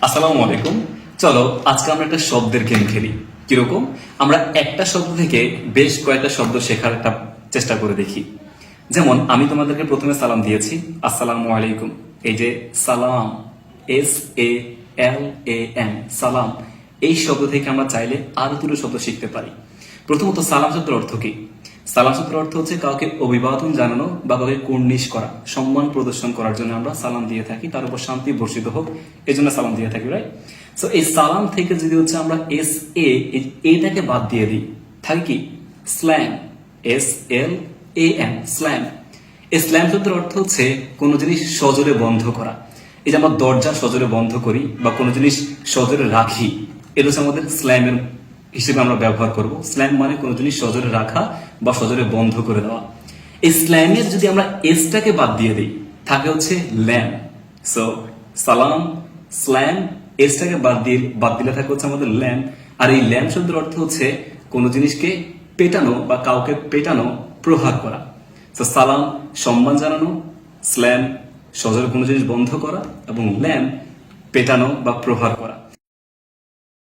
আসসালামু আলাইকুম। চলো, আজকে আমরা একটা শব্দের গেম খেলি। কীরকম? আমরা একটা শব্দ থেকে বেশ কয়েকটা শব্দ শেখার একটা চেষ্টা করে দেখি। যেমন, আমি তোমাদেরকে প্রথমে সালাম দিয়েছি, আসসালামু আলাইকুম। এই যে, সালাম S A L A M সালাম। এই শব্দ থেকে আমরা চাইলে আরও দুটো শব্দ শিখতে পারি। প্রথমত সালাম শব্দের অর্থ কি? সালাম শব্দের অর্থ হচ্ছে কাউকে অভিবাদন জানানো বা কাউকে কুর্নিশ করা, সম্মান প্রদর্শন করার জন্য আমরা সালাম দিয়ে থাকি, তার উপর শান্তি বর্ষিত হোক এই জন্য সালাম দিয়ে থাকি রাইট সো এই সালাম থেকে যদি হচ্ছে আমরা এস এ এটাকে বাদ দিয়ে দিই, থাকে কি? Slam S L A M slam এই স্ল্যাম শব্দের অর্থ হচ্ছে কোনো জিনিস সজোরে বন্ধ করা। এই যে আমরা দরজা সজোরে বন্ধ করি বা কোনো জিনিস সজোরে রাখি, এটা হচ্ছে আমাদের স্ল্যামের হিসেবে আমরা ব্যবহার করব। স্ল্যাম মানে কোনো জিনিস সজোরে রাখা বা সজোরে বন্ধ করে দেওয়া। এই স্ল্যামের যদি আমরা এসটাকে বাদ দিয়ে দিই, থাকে হচ্ছে ল্যাম সো সালাম স্ল্যাম এসটাকে বাদ দিয়ে, বাদ দিলে থাকে হচ্ছে আমাদের ল্যাম আর এই ল্যাম শব্দের অর্থ হচ্ছে কোনো জিনিসকে পেটানো বা কাউকে পেটানো, প্রহার করা। তো সালাম, সম্মান জানানো স্ল্যাম সজোরে কোনো জিনিস বন্ধ করা এবং ল্যাম পেটানো বা প্রহার করা।